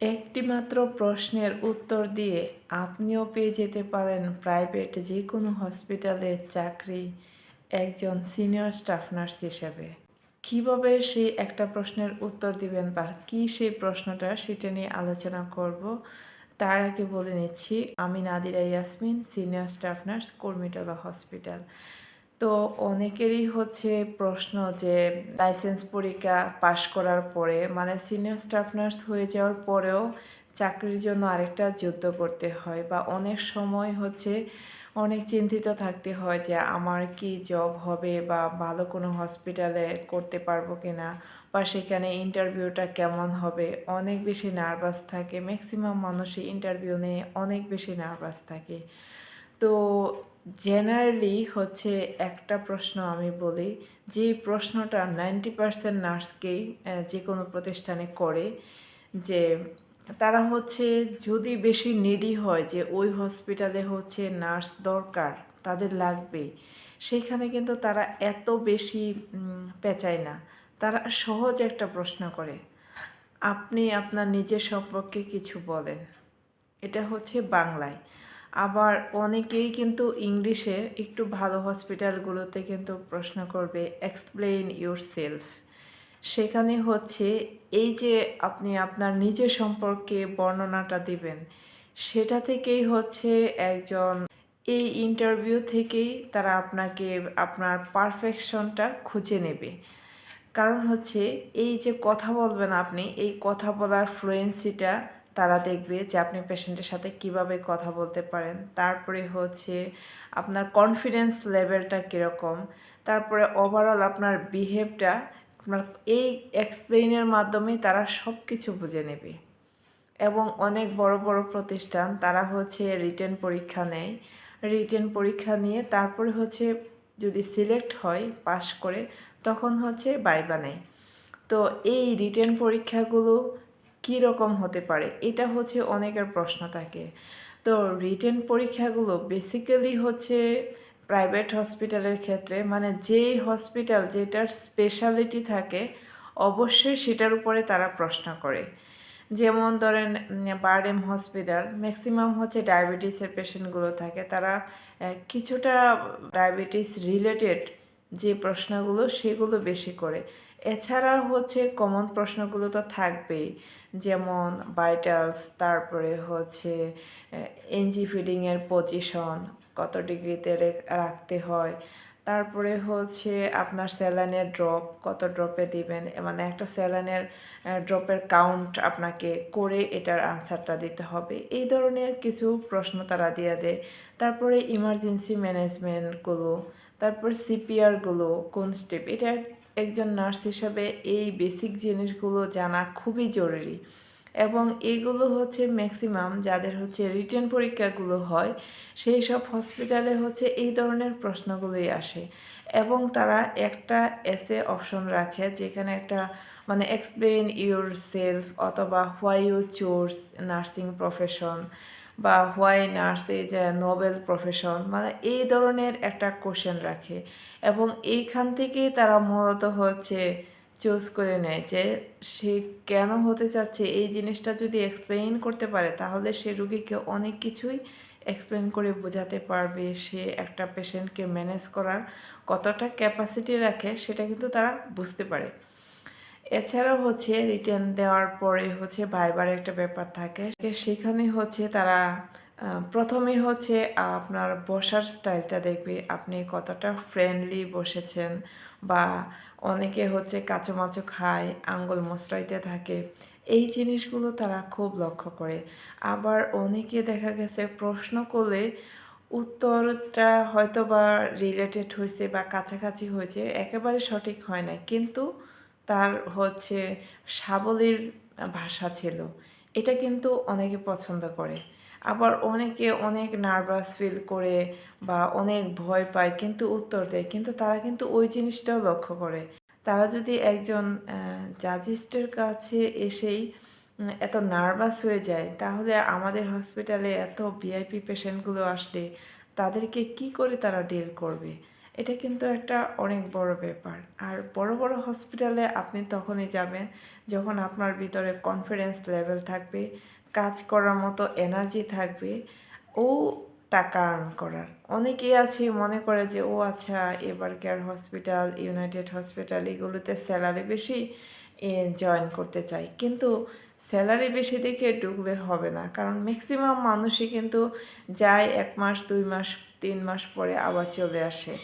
একটি মাত্র প্রশ্নের উত্তর দিয়ে আপনিও পেয়ে যেতে পারেন প্রাইভেট যে কোনো হসপিটালে চাকরি, একজন সিনিয়র স্টাফ নার্স হিসেবে। কীভাবে সেই একটা প্রশ্নের উত্তর দিবেন বা কী সেই প্রশ্নটা সেটা নিয়ে আলোচনা করব, তার আগে বলে নিচ্ছি, আমি Nadira Yasmin, senior staff nurse Kurmitola hospital. তো অনেকেরই হচ্ছে প্রশ্ন যে লাইসেন্স পরীক্ষা পাশ করার পরে মানে সিনিয়র স্টাফ নার্স হয়ে যাওয়ার পরেও চাকরির জন্য আরেকটা যুদ্ধ করতে হয় বা অনেক সময় হচ্ছে অনেক চিন্তিত থাকতে হয় যে আমার কি জব হবে বা ভালো কোনো হসপিটালে করতে পারব কি না বা সেখানে ইন্টারভিউটা কেমন হবে। অনেক বেশি নার্ভাস থাকে ম্যাক্সিমাম মানুষই ইন্টারভিউ নিয়ে, অনেক বেশি নার্ভাস থাকে। তো জেনারেলি হচ্ছে একটা প্রশ্ন আমি বলি, যে প্রশ্নটা নাইনটি পার্সেন্ট নার্সকেই যে কোনো প্রতিষ্ঠানে করে, যে তারা হচ্ছে যদি বেশি নিডি হয়, যে ওই হসপিটালে হচ্ছে নার্স দরকার, তাদের লাগবে সেখানে কিন্তু তারা এত বেশি পেঁচায় না। তারা সহজ একটা প্রশ্ন করে, আপনি আপনার নিজের সম্পর্কে কিছু বলেন। এটা হচ্ছে বাংলায়। আবার অনেকেই কিন্তু ইংলিশে একটু ভালো হসপিটালগুলোতে কিন্তু প্রশ্ন করবে এক্সপ্লেইন ইউর সেলফ সেখানে হচ্ছে, এই যে আপনি আপনার নিজের সম্পর্কে বর্ণনাটা দিবেন, সেটা থেকেই হচ্ছে একজন, এই ইন্টারভিউ থেকেই তারা আপনাকে, আপনার পারফেকশনটা খুঁজে নেবে। কারণ হচ্ছে, এই যে কথা বলবেন আপনি, এই কথা বলার ফ্লুয়েন্সিটা তারা দেখবে যে আপনি পেশেন্টের সাথে কীভাবে কথা বলতে পারেন। তারপরে হচ্ছে আপনার কনফিডেন্স লেভেলটা কীরকম। তারপরে ওভারঅল আপনার বিহেভটা আপনার এই এক্সপ্লেইনের মাধ্যমেই তারা সব কিছু বুঝে নেবে। এবং অনেক বড় বড় প্রতিষ্ঠান তারা হচ্ছে রিটেন পরীক্ষা নেয়। রিটেন পরীক্ষা নিয়ে তারপরে হচ্ছে যদি সিলেক্ট হয় পাশ করে, তখন হচ্ছে বাইবা নেয় তো এই রিটেন পরীক্ষাগুলো রকম হতে পারে? এটা হচ্ছে অনেকের প্রশ্ন থাকে। তো রিটেন পরীক্ষাগুলো বেসিক্যালি হচ্ছে প্রাইভেট হসপিটালের ক্ষেত্রে মানে যেই হসপিটাল যেটার স্পেশালিটি থাকে, অবশ্যই সেটার উপরে তারা প্রশ্ন করে। যেমন ধরেন বারডেম হসপিটাল ম্যাক্সিমাম হচ্ছে ডায়াবেটিসের পেশেন্টগুলো থাকে। তারা কিছুটা ডায়াবেটিস রিলেটেড যে প্রশ্নগুলো সেগুলো বেশি করে। এছাড়া হচ্ছে কমন প্রশ্নগুলো তো থাকবেই। যেমন ভাইটালস তারপরে হচ্ছে এনজি ফিডিংয়ের পজিশন কত ডিগ্রিতে রাখতে হয়। তারপরে হচ্ছে আপনার স্যালাইনের ড্রপ কত ড্রপে দিবেন। মানে একটা স্যালাইনের ড্রপের কাউন্ট আপনাকে করে এটার আনসারটা দিতে হবে। এই ধরনের কিছু প্রশ্ন তারা দিয়ে দেয়। তারপরে ইমার্জেন্সি ম্যানেজমেন্টগুলো তারপর সিপিআরগুলো কোন স্টেপ এটা একজন নার্স হিসাবে এই বেসিক জিনিসগুলো জানা খুবই জরুরি। এবং এগুলো হচ্ছে ম্যাক্সিমাম যাদের হচ্ছে রিটার্ন পরীক্ষাগুলো হয়, সেই সব হসপিটালে হচ্ছে এই ধরনের প্রশ্নগুলোই আসে। এবং তারা একটা এসে অপশন রাখে যেখানে একটা মানে এক্সপ্লেন ইউর সেলফ অথবা হোয়াই ইউ চোর্স নার্সিং প্রফেশন বা why nurse is a noble profession মানে এই ধরনের একটা কোশ্চেন রাখে। এবং এইখান থেকেই তারা মূলত হচ্ছে চুজ করে নেয় যে সে কেন হতে চাচ্ছে, এই জিনিসটা যদি এক্সপ্লেইন করতে পারে, তাহলে সে রুগীকে অনেক কিছুই এক্সপ্লেন করে বোঝাতে পারবে, সে একটা পেশেন্টকে ম্যানেজ করার কতটা ক্যাপাসিটি রাখে, সেটা কিন্তু তারা বুঝতে পারে। এছাড়াও হচ্ছে রিটার্ন দেওয়ার পরে হচ্ছে ভাইবার একটা ব্যাপার থাকে সেখানে হচ্ছে তারা প্রথমে হচ্ছে আপনার বসার স্টাইলটা দেখবে আপনি কতটা ফ্রেন্ডলি বসেছেন বা অনেকে হচ্ছে কাঁচোমাচো খায়, আঙ্গুল মশরাইতে থাকে, এই জিনিসগুলো তারা খুব লক্ষ্য করে। আবার অনেকে দেখা গেছে প্রশ্ন করলে উত্তরটা হয়তো বা রিলেটেড হয়েছে বা কাছাকাছি হয়েছে, একেবারে সঠিক হয় না কিন্তু তার হচ্ছে সাবলীর ভাষা ছিল। এটা কিন্তু অনেকে পছন্দ করে। আবার অনেকে অনেক নার্ভাস ফিল করে বা অনেক ভয় পায়, কিন্তু উত্তর দেয়। কিন্তু তারা কিন্তু ওই জিনিসটাও লক্ষ্য করে। তারা যদি একজন জাজিস্টের কাছে এসেই এত নার্ভাস হয়ে যায়, তাহলে আমাদের হসপিটালে এত ভিআইপি পেশেন্টগুলো আসলে তাদেরকে কি করে তারা ডিল করবে? এটা কিন্তু একটা অনেক বড় ব্যাপার। আর বড় বড় হসপিটালে আপনি তখনই যাবেন যখন আপনার ভিতরে কনফিডেন্স লেভেল থাকবে, কাজ করার মতো এনার্জি থাকবে, ও টাকা আর্ন করার। অনেকেই আছে মনে করে যে, ও আচ্ছা এবার কেয়ার হসপিটাল ইউনাইটেড হসপিটাল এগুলোতে স্যালারি বেশি জয়েন করতে চাই। কিন্তু স্যালারি বেশি দেখে ঢুকলে হবে না। কারণ ম্যাক্সিমাম মানুষই কিন্তু যায় এক মাস, দুই মাস, তিন মাস পরে আবার চলে আসে।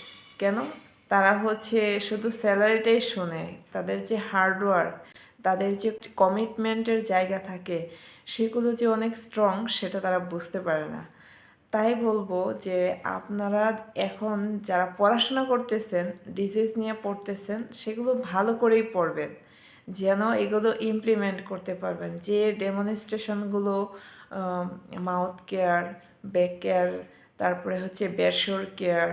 কেন? তারা হচ্ছে শুধু স্যালারিটাই শোনে, তাদের যে হার্ডওয়ার্ক তাদের যে কমিটমেন্টের জায়গা থাকে, সেগুলো যে অনেক স্ট্রং, সেটা তারা বুঝতে পারে না। তাই বলব যে আপনারা এখন যারা পড়াশোনা করতেছেন ডিজিজ নিয়ে পড়তেছেন, সেগুলো ভালো করেই পড়বেন, যেন এগুলো ইমপ্লিমেন্ট করতে পারবেন। যে ডেমনস্ট্রেশনগুলো মাউথ কেয়ার ব্যাক কেয়ার তারপরে হচ্ছে বেসর কেয়ার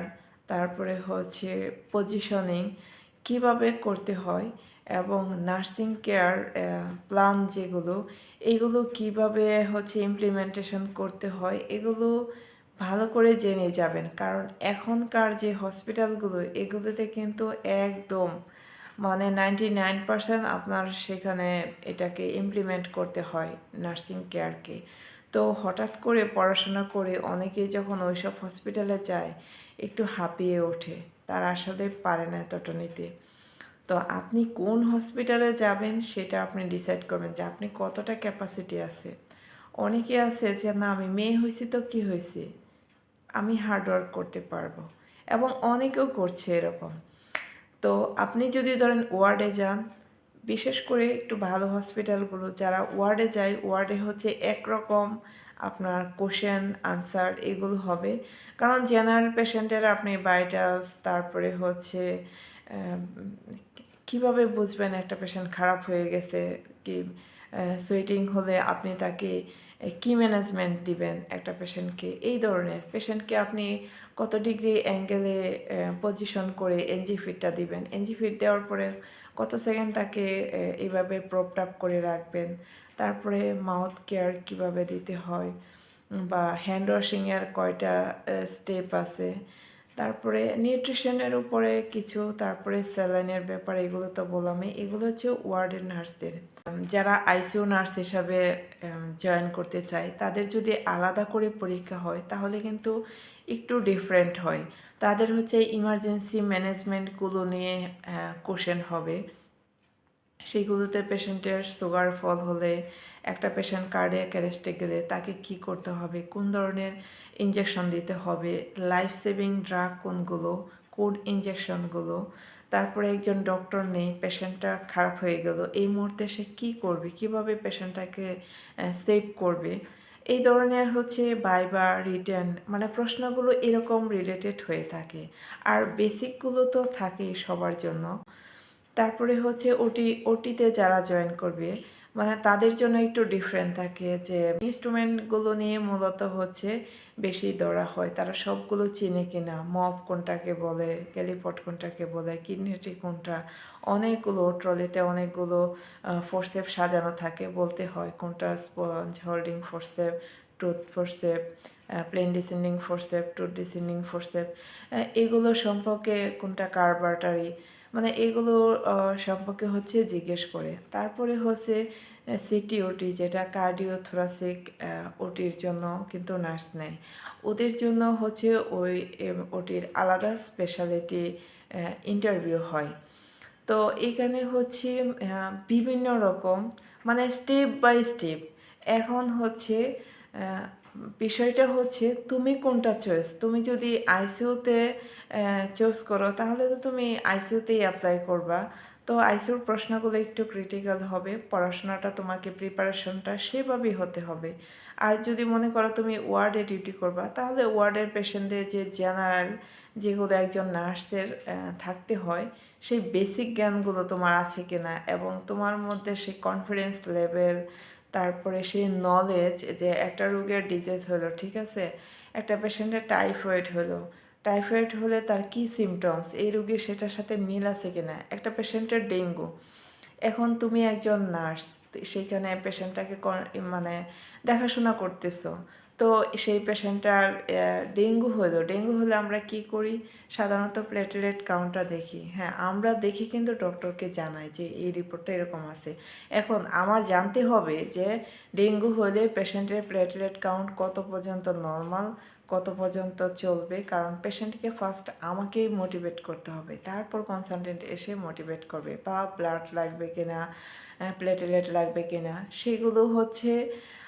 তারপরে হচ্ছে পজিশনিং কীভাবে করতে হয় এবং নার্সিং কেয়ার প্ল্যান যেগুলো, এগুলো কীভাবে হচ্ছে ইমপ্লিমেন্টেশন করতে হয়, এগুলো ভালো করে জেনে যাবেন। কারণ এখনকার যে হসপিটালগুলো এগুলোতে কিন্তু একদম মানে নাইনটি নাইন পার্সেন্ট আপনার সেখানে এটাকে ইমপ্লিমেন্ট করতে হয় নার্সিং কেয়ারকে তো হঠাৎ করে পড়াশোনা করে অনেকেই যখন ওইসব হসপিটালে যায় একটু হাঁপিয়ে ওঠে। তারা আসলে পারে না এতটা নিতে। তো আপনি কোন হসপিটালে যাবেন সেটা আপনি ডিসাইড করবেন যে আপনি কতটা ক্যাপাসিটি আছে। অনেকে আছে যে, না, আমি মেয়ে হয়েছি তো কি হয়েছে? আমি হার্ডওয়ার্ক করতে পারব। এবং অনেকেও করছে এরকম। তো আপনি যদি ধরেন ওয়ার্ডে যান, বিশেষ করে একটু ভালো হসপিটালগুলো যারা ওয়ার্ডে যায়, ওয়ার্ডে হচ্ছে একরকম আপনার কোশ্চেন আনসার এগুলো হবে। কারণ জেনারেল পেশেন্টের আপনি ভাইটালস তারপরে হচ্ছে কীভাবে বুঝবেন একটা পেশেন্ট খারাপ হয়ে গেছে? কি সুইটিং হলে আপনি তাকে কি ম্যানেজমেন্ট দিবেন একটা পেশেন্টকে এই ধরনের পেশেন্টকে আপনি কত ডিগ্রি অ্যাঙ্গেলে পজিশন করে এনজি ফিটটা দিবেন? এনজি ফিট দেওয়ার পরে কত সেকেন্ড তাকে এইভাবে প্রপড আপ করে রাখবেন। তারপরে মাউথ কেয়ার কীভাবে দিতে হয়, বা হ্যান্ড ওয়াশিংয়ের কয়টা স্টেপ আছে। তারপরে নিউট্রিশনের উপরে কিছু, তারপরে স্যালাইনের ব্যাপারে এগুলো তো বললামই। এগুলো হচ্ছে ওয়ার্ডের নার্সদের যারা আইসিইউ নার্স হিসাবে জয়েন করতে চায়, তাদের যদি আলাদা করে পরীক্ষা হয়, তাহলে কিন্তু একটু ডিফারেন্ট হয়। তাদের হচ্ছে ইমার্জেন্সি ম্যানেজমেন্টগুলো নিয়ে কোশ্চেন হবে। সেইগুলোতে পেশেন্টের সুগার ফল হলে একটা পেশেন্ট কার্ডিয়াক অ্যারেস্টে গেলে তাকে কি করতে হবে? কোন ধরনের ইঞ্জেকশন দিতে হবে? লাইফ সেভিং ড্রাগ কোনগুলো কোড ইঞ্জেকশনগুলো তারপরে একজন ডক্টর নেই পেশেন্টটা খারাপ হয়ে গেল। এই মুহূর্তে সে কী করবে? কীভাবে পেশেন্টটাকে সেভ করবে? এই ধরনের হচ্ছে বাইবা রিটার্ন মানে প্রশ্নগুলো এরকম রিলেটেড হয়ে থাকে। আর বেসিকগুলো তো থাকেই সবার জন্য। তারপরে হচ্ছে ওটি ওটিতে যারা জয়েন করবে মানে তাদের জন্য একটু ডিফারেন্ট থাকে যে ইনস্ট্রুমেন্টগুলো নিয়ে মূলত হচ্ছে বেশি ধরা হয়। তারা সবগুলো চিনে কিনা। মপ কোনটাকে বলে ক্যালিপট কোনটাকে বলে কিডনিটি কোনটা, অনেকগুলো, ট্রলিতে অনেকগুলো ফোরসেপ সাজানো থাকে। বলতে হয় কোনটা sponge holding forceps tooth forceps plain dissecting forceps tooth dissecting forceps এগুলো সম্পর্কে কোনটা কার্বাটারি মানে এগুলো সম্পর্কে হচ্ছে জিজ্ঞেস করে। তারপরে হচ্ছে সিটি ওটি যেটা কার্ডিও থোরাসিক ওটির জন্য কিন্তু নার্স নেয়। ওদের জন্য হচ্ছে ওই ওটির আলাদা স্পেশালিটি ইন্টারভিউ হয়। তো এখানে হচ্ছে বিভিন্ন রকম মানে স্টেপ বাই স্টেপ এখন হচ্ছে বিষয়টা হচ্ছে তুমি কোনটা চয়েস তুমি যদি আইসিউতে চুজ করো, তাহলে তো তুমি আইসিউতেই অ্যাপ্লাই করবা। তো আইসিউর প্রশ্নগুলো একটু ক্রিটিক্যাল হবে, পড়াশোনাটা তোমাকে প্রিপারেশনটা সেভাবেই হতে হবে। আর যদি মনে করো তুমি ওয়ার্ডে ডিউটি করবা, তাহলে ওয়ার্ডের পেশেন্টদের যে জেনারেল যেগুলো একজন নার্সের থাকতে হয়, সেই বেসিক জ্ঞানগুলো তোমার আছে কিনা? এবং তোমার মধ্যে সেই কনফিডেন্স লেভেল তারপরে সেই নলেজ যে একটা রোগের ডিজিজ হলো, ঠিক আছে? একটা পেশেন্টের টাইফয়েড হলো। টাইফয়েড হলে তার কি সিমটমস এই রোগীর সেটার সাথে মিল আছে কিনা? একটা পেশেন্টের ডেঙ্গু। এখন তুমি একজন নার্স সেইখানে পেশেন্টটাকে মানে দেখাশোনা করতেছো। তো সেই পেশেন্টটার ডেঙ্গু হলো। ডেঙ্গু হলে আমরা কি করি? সাধারণত প্লেটলেট কাউন্টটা দেখি। হ্যাঁ আমরা দেখি কিন্তু ডক্টরকে জানাই যে এই রিপোর্টটা এরকম আছে। এখন আমার জানতে হবে যে ডেঙ্গু হলে পেশেন্টের প্লেটলেট কাউন্ট কত পর্যন্ত নর্মাল কত পর্যন্ত চলবে? কারণ পেশেন্টকে ফার্স্ট আমাকেই মোটিভেট করতে হবে। তারপর কনসালটেন্ট এসে মোটিভেট করবে, বা ব্লাড লাগবে কিনা প্লেটলেট লাগবে কিনা। সেগুলো হচ্ছে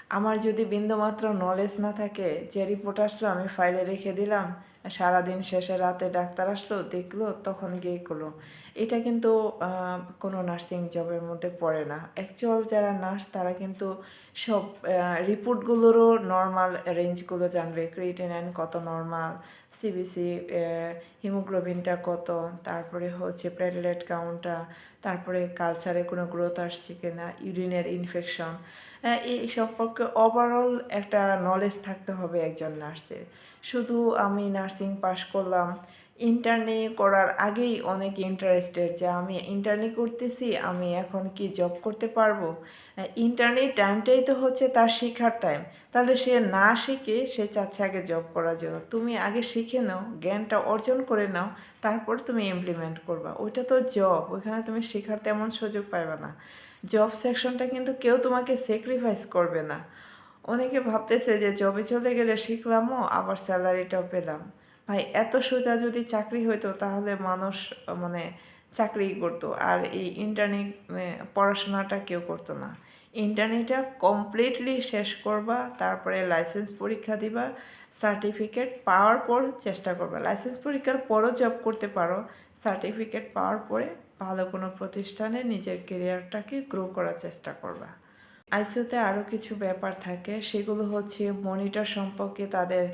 আমার যদি বিন্দুমাত্র নলেজ না থাকে যে রিপোর্ট আসলো আমি ফাইলে রেখে দিলাম সারাদিন শেষে রাতে ডাক্তার আসলো, দেখল, তখন গিয়ে করল। এটা কিন্তু কোনো নার্সিং জবের মধ্যে পড়ে না। অ্যাকচুয়াল যারা নার্স, তারা কিন্তু সব রিপোর্টগুলোরও নর্মাল রেঞ্জগুলো জানবে। ক্রিয়েটিনাইন কত নর্মাল সিবিসি হিমোগ্লোবিনটা কত, তারপরে হচ্ছে প্লেটলেট কাউন্টটা তারপরে কালচারে কোনো গ্রোথ আসছে কিনা, ইউরিনের ইনফেকশন এই সম্পর্কে ওভারঅল একটা নলেজ থাকতে হবে একজন নার্সের। শুধু আমি নার্সিং পাশ করলাম। ইন্টার্নি করার আগেই অনেক ইন্টারেস্টেড যে আমি ইন্টার্নি করতেছি, আমি এখন কি জব করতে পারব? ইন্টার্নি টাইমটাই তো হচ্ছে তার শেখার টাইম তাহলে সে না শিখে সে চাচ্ছে আগে জব করার জন্য। তুমি আগে শিখে নাও, জ্ঞানটা অর্জন করে নাও, তারপর তুমি ইমপ্লিমেন্ট করবা। ওইটা তো জব ওইখানে তুমি শেখার তেমন সুযোগ পাইবা না। জব সেকশনটা কিন্তু কেউ তোমাকে স্যাক্রিফাইস করবে না। অনেকে ভাবতেছে যে জবে চলে গেলে শিখলামও, আবার স্যালারিটাও পেলাম। ভাই, এত সোজা যদি চাকরি হইতো তাহলে মানুষ মানে চাকরি করতো। আর এই ইন্টারনি পড়াশোনাটা কেউ করতো না। ইন্টারনিটা কমপ্লিটলি শেষ করবা, তারপরে লাইসেন্স পরীক্ষা দিবা সার্টিফিকেট পাওয়ার পর চেষ্টা করবা। লাইসেন্স পরীক্ষার পরও জব করতে পারো সার্টিফিকেট পাওয়ার পরে ভালো কোনো প্রতিষ্ঠানে নিজের কেরিয়ারটাকে গ্রো করার চেষ্টা করবা। আইসিইউতে আরও কিছু ব্যাপার থাকে, সেগুলো হচ্ছে মনিটর সম্পর্কে তাদের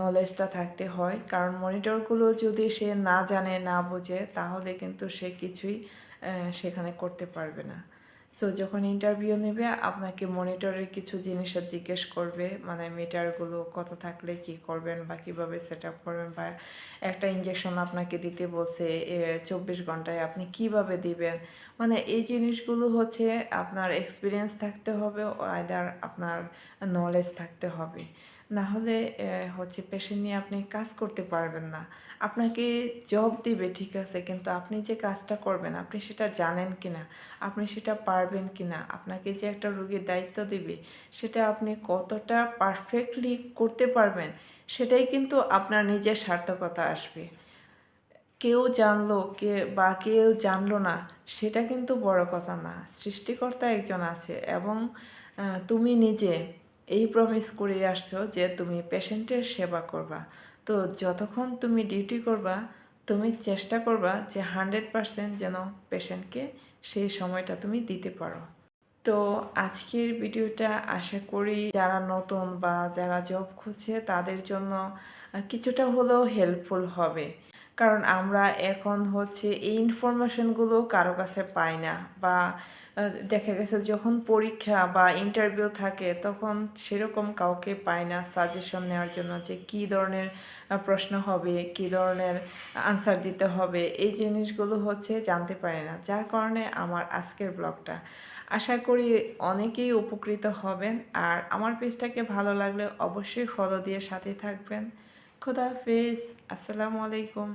নলেজটা থাকতে হয়। কারণ মনিটরগুলো যদি সে না জানে, না বোঝে, তাহলে কিন্তু সে কিছুই সেখানে করতে পারবে না। সো যখন ইন্টারভিউ নেবে, আপনাকে মনিটরের কিছু জিনিসও জিজ্ঞেস করবে। মানে মিটারগুলো কত থাকলে কি করবেন বা কীভাবে সেট আপ করবেন বা একটা ইঞ্জেকশন আপনাকে দিতে বলছে চব্বিশ ঘন্টায় আপনি কীভাবে দিবেন? মানে এই জিনিসগুলো হচ্ছে আপনার এক্সপিরিয়েন্স থাকতে হবে আয়দার আপনার নলেজ থাকতে হবে। না হলে হচ্ছে পেশেন্ট নিয়ে আপনি কাজ করতে পারবেন না। আপনাকে জব দিবে, ঠিক আছে, কিন্তু আপনি যে কাজটা করবেন, আপনি সেটা জানেন কি না আপনি সেটা পারবেন কি না আপনাকে যে একটা রোগীর দায়িত্ব দিবে, সেটা আপনি কতটা পারফেক্টলি করতে পারবেন, সেটাই কিন্তু আপনার নিজের সার্থকতা আসবে। কেউ জানলো, কে, বা কেউ জানলো না, সেটা কিন্তু বড় কথা না। সৃষ্টিকর্তা একজন আছে এবং তুমি নিজে। এই প্রমিস করে আসছো যে তুমি পেশেন্টের সেবা করবা। তো যতক্ষণ তুমি ডিউটি করবা, তুমি চেষ্টা করবা যে হান্ড্রেড পারসেন্ট যেন পেশেন্টকে সেই সময়টা তুমি দিতে পারো। তো আজকের ভিডিওটা আশা করি যারা নতুন বা যারা জব খুঁজছে, তাদের জন্য কিছুটা হলেও হেল্পফুল হবে। কারণ আমরা এখন হচ্ছে এই ইনফরমেশনগুলো কারও কাছে পাই না বা দেখা গেছে যখন পরীক্ষা বা ইন্টারভিউ থাকে তখন সেরকম কাউকে পাই না সাজেশন নেওয়ার জন্য যে কী ধরনের প্রশ্ন হবে, কী ধরনের আনসার দিতে হবে, এই জিনিসগুলো হচ্ছে জানতে পারি না। যার কারণে আমার আজকের ব্লগটা আশা করি অনেকেই উপকৃত হবেন আর আমার পেজটাকে ভালো লাগলে অবশ্যই ফলো দিয়ে সাথে থাকবেন। খোদা আসসালামু আলাইকুম।